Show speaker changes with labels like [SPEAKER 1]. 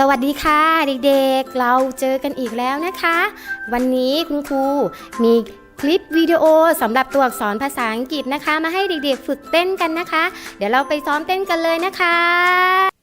[SPEAKER 1] สวัสดีค่ะเด็กๆ เราเจอกันอีกแล้วนะคะ วันนี้คุณครูมีคลิปวิดีโอสำหรับตัวอักษรภาษาอังกฤษนะคะ มาให้เด็กๆ ฝึกเต้นกันนะคะ เดี๋ยวเราไปซ้อมเต้นกันเลยนะคะ